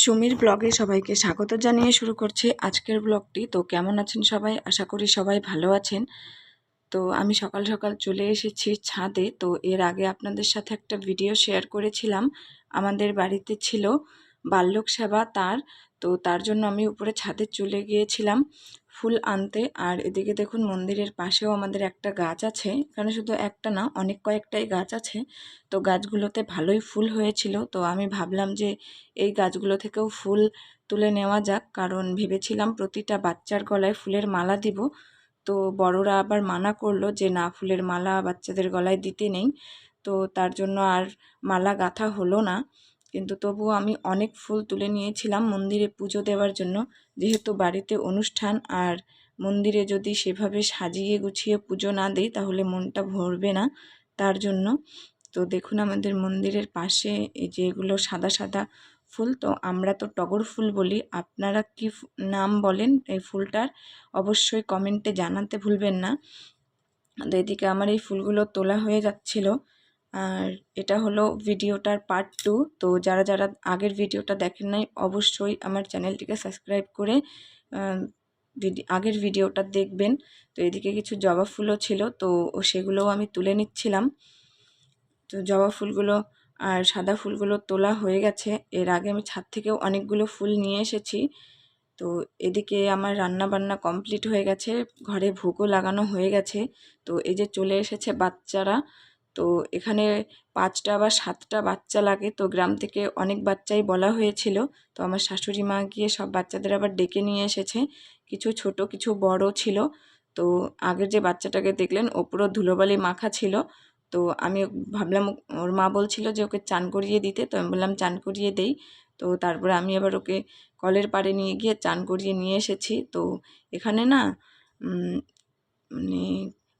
সুমির ব্লগে সবাইকে স্বাগত জানিয়ে শুরু করছি আজকের ব্লগটি। তো কেমন আছেন সবাই? আশা করি সবাই ভালো আছেন। তো আমি সকাল সকাল চলে এসেছি ছাদে। তো এর আগে আপনাদের সাথে একটা ভিডিও শেয়ার করেছিলাম। আমাদের বাড়িতে ছিল বাল্যক সেবা তার। তো তার জন্য আমি উপরে ছাদে চলে গিয়েছিলাম। ফুল আনতে। আর এদিকে দেখুন মন্দিরের পাশেও আমাদের একটা গাছ আছে। এখানে শুধু একটা না, অনেক কয়েকটাই গাছ আছে। তো গাছগুলোতে ভালোই ফুল হয়েছিল। তো আমি ভাবলাম যে এই গাছগুলো থেকেও ফুল তুলে নেওয়া যাক। কারণ ভেবেছিলাম প্রতিটা বাচ্চার গলায় ফুলের মালা দিব। তো বড়রা আবার মানা করল যে না, ফুলের মালা বাচ্চাদের গলায় দিতে নেই। তো তার জন্য আর মালা গাঁথা হলো না। কিন্তু তবুও আমি অনেক ফুল তুলে নিয়েছিলাম মন্দিরে পুজো দেওয়ার জন্য। যেহেতু বাড়িতে অনুষ্ঠান আর মন্দিরে যদি সেভাবে সাজিয়ে গুছিয়ে পুজো না দিই তাহলে মনটা ভরবে না তার জন্য। তো দেখুন আমাদের মন্দিরের পাশে এই যে এগুলো সাদা সাদা ফুল, তো আমরা তো টগর ফুল বলি। আপনারা কি নাম বলেন এই ফুলটার? অবশ্যই কমেন্টে জানাতে ভুলবেন না। তো এদিকে আমার এই ফুলগুলো তোলা হয়ে যাচ্ছিল। আর এটা হলো ভিডিওটার পার্ট টু তো যারা যারা আগের ভিডিওটা দেখেন নাই, অবশ্যই আমার চ্যানেলটিকে সাবস্ক্রাইব করে আগের ভিডিওটা দেখবেন। তো এদিকে কিছু জবা ফুলও ছিল, তো সেগুলোও আমি তুলে নিচ্ছিলাম। তো জবা ফুলগুলো আর সাদা ফুলগুলো তোলা হয়ে গেছে। এর আগে আমি ছাদ থেকেও অনেকগুলো ফুল নিয়ে এসেছি। তো এদিকে আমার রান্না বান্না কমপ্লিট হয়ে গেছে, ঘরে ভোগও লাগানো হয়ে গেছে। তো এই যে চলে এসেছে বাচ্চারা তো এখানে পাঁচটা বা সাতটা বাচ্চা লাগে। তো গ্রাম থেকে অনেক বাচ্চাই বলা হয়েছিল। তো আমার শাশুড়ি মা গিয়ে সব বাচ্চাদের আবার ডেকে নিয়ে এসেছে। কিছু ছোট, কিছু বড় ছিল। তো আগের যে বাচ্চাটাকে দেখলেন ওপরও ধুলোবালি মাখা ছিল। তো আমি ভাবলাম, ওর মা বলছিল যে ওকে চান করিয়ে দিতে। তো আমি বললাম, চান করিয়ে দেই। তো তারপরে আমি আবার ওকে কলের পাড়ে নিয়ে গিয়ে চান করিয়ে নিয়ে এসেছি। তো এখানে না মানে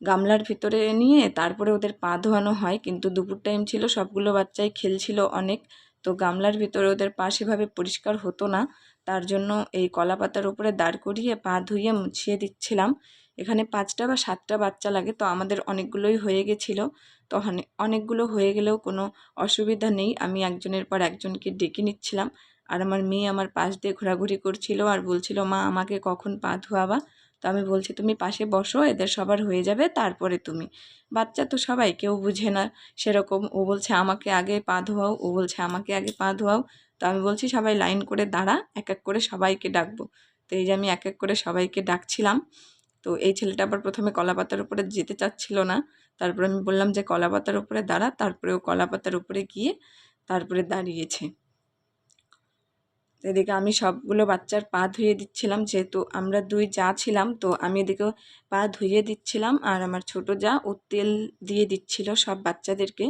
গামলার ভিতরে নিয়ে তারপরে ওদের পা ধোয়ানো হয়, কিন্তু দুপুর টাইম ছিল, সবগুলো বাচ্চাই খেলছিল অনেক। তো গামলার ভিতরে ওদের পা সেভাবে পরিষ্কার হতো না, তার জন্য এই কলা পাতার উপরে দাঁড় করিয়ে পা ধুইয়ে মুছিয়ে দিচ্ছিলাম। এখানে পাঁচটা বা সাতটা বাচ্চা লাগে, তো আমাদের অনেকগুলোই হয়ে গেছিল। তো অনেকগুলো হয়ে গেলেও কোনো অসুবিধা নেই, আমি একজনের পর একজনকে ডেকে নিচ্ছিলাম। আর আমার মেয়ে আমার পাশ দিয়ে ঘোরাঘুরি করছিল আর বলছিল, মা, আমাকে কখন পা ধোয়াবা? তো আমি বলছি, তুমি পাশে বসো, এদের সবার হয়ে যাবে, তারপরে তুমি। বাচ্চা তো সবাই, কেউ বুঝে না সেরকম। ও বলছে, আমাকে আগে পা ধোয়াও। ও বলছে, আমাকে আগে পা ধোয়াও। তো আমি বলছি, সবাই লাইন করে দাঁড়া, এক এক করে সবাইকে ডাকবো। তো এই যে আমি এক এক করে সবাইকে ডাকছিলাম। তো এই ছেলেটা আবার প্রথমে কলা পাতার উপরে যেতে চাচ্ছিল না। তারপরে আমি বললাম যে কলা পাতার উপরে দাঁড়া। তারপরে ও কলা পাতার উপরে গিয়ে তারপরে দাঁড়িয়েছে। এদিকে আমি সবগুলো বাচ্চার পা ধুয়ে দিচ্ছিলাম, যেহেতু আমরা দুই যা ছিলাম, তো আমি এদিকে পা ধুয়ে দিচ্ছিলাম আর আমার ছোট যা ও তেল দিয়ে দিচ্ছিল সব বাচ্চাদেরকে।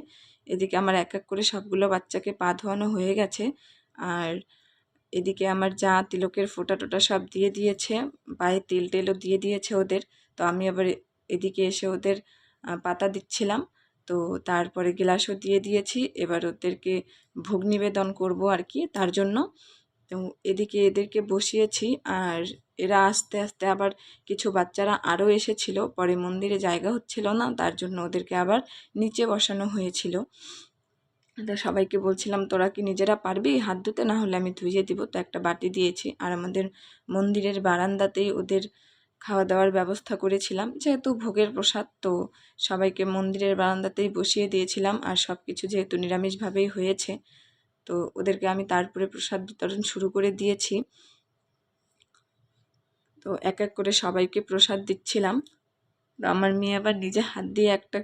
এদিকে আমার এক এক করে সবগুলো বাচ্চাকে পা ধোয়ানো হয়ে গেছে আর এদিকে আমার যা তিলকের ফোটা টোটা সব দিয়ে দিয়েছে, পায়ে তেল টেলও দিয়ে দিয়েছে ওদের। তো আমি আবার এদিকে এসে ওদের পাতা দিচ্ছিলাম, তো তারপরে গ্লাসও দিয়ে দিয়েছি। এবার ওদেরকে ভোগ নিবেদন করব আর কি, তার জন্য। তো এদিকে এদেরকে বসিয়েছি আর এরা আস্তে আস্তে আবার কিছু বাচ্চারা আরও এসেছিল। পরে মন্দিরে জায়গা হচ্ছিল না, তার জন্য ওদেরকে আবার নিচে বসানো হয়েছিল। তো সবাইকে বলছিলাম, তোরা কি নিজেরা পারবি? হাত ধুতে না হলে আমি ধুইয়ে দিব। তো একটা বাটি দিয়েছি আর আমাদের মন্দিরের বারান্দাতেই ওদের খাওয়া দাওয়ার ব্যবস্থা করেছিলাম। যেহেতু ভোগের প্রসাদ, তো সবাইকে মন্দিরের বারান্দাতেই বসিয়ে দিয়েছিলাম। আর সব কিছু যেহেতু নিরামিষভাবেই হয়েছে তো ওদেরকে আমি তারপরে প্রসাদ বিতরণ শুরু করে দিয়েছি। তো এক এক করে সবাইকে প্রসাদ দিচ্ছিলাম। আমার মেয়ে আবার নিজে হাত দিয়ে একটা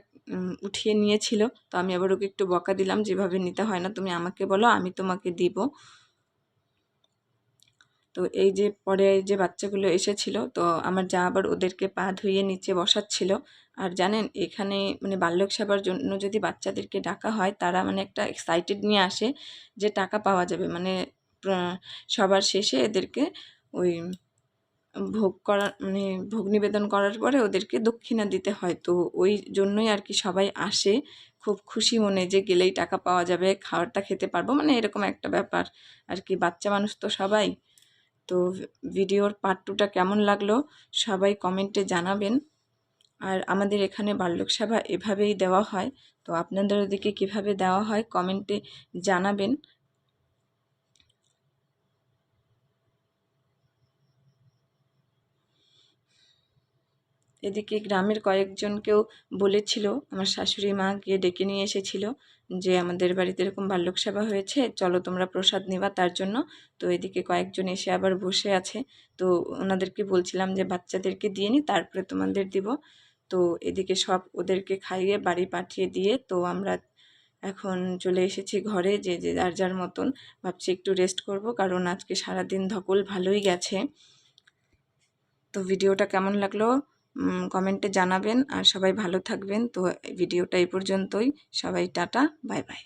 উঠিয়ে নিয়েছিল। তো আমি আবার ওকে একটু বকা দিলাম, যেভাবে নিতে হয় না, তুমি আমাকে বলো, আমি তোমাকে দিব। তো এই যে পরে যে বাচ্চাগুলো এসেছিল, তো আমার যা আবার ওদেরকে পা ধুইয়ে নিচে বসাচ্ছিল। আর জানেন, এখানে মানে বাল্যক সেবার জন্য যদি বাচ্চাদেরকে ডাকা হয়, তারা মানে একটা এক্সাইটেড নিয়ে আসে যে টাকা পাওয়া যাবে। মানে সবার শেষে এদেরকে ওই ভোগ করার মানে ভোগ নিবেদন করার পরে ওদেরকে দক্ষিণা দিতে হয়। তো ওই জন্যই আর কি সবাই আসে খুব খুশি মনে যে গেলেই টাকা পাওয়া যাবে, খাবারটা খেতে পারব। মানে এরকম একটা ব্যাপার আর কি। বাচ্চা মানুষ তো সবাই। তো ভিডিওর পার্ট টুটা কেমন লাগল সবাই কমেন্টে জানাবেন। আর আমাদের এখানে বাল্যক এভাবেই দেওয়া হয়, তো আপনাদের ওদিকে কীভাবে দেওয়া হয় কমেন্টে জানাবেন। এদিকে গ্রামের কয়েকজনকেও বলেছিল, আমার শাশুড়ি মা গিয়ে ডেকে নিয়ে এসেছিল যে, আমাদের বাড়িতে এরকম বাল্যক সেবা হয়েছে, চলো তোমরা প্রসাদ নেবা তার জন্য। তো এদিকে কয়েকজন এসে আবার বসে আছে। তো ওনাদেরকে বলছিলাম যে, বাচ্চাদেরকে দিয়ে নি, তারপরে তোমাদের দিব। তো এদিকে সব ওদেরকে খাইয়ে বাড়ি পাঠিয়ে দিয়ে, তো আমরা এখন চলে এসেছি ঘরে যে যে যার যার মতন। ভাবছি একটু রেস্ট করব, কারণ আজকে সারাদিন ধকল ভালোই গেছে। তো ভিডিওটা কেমন লাগল? কমেন্টে জানাবেন আর সবাই ভালো থাকবেন। তো ভিডিওটা এই পর্যন্তই। সবাই টাটা বাই বাই।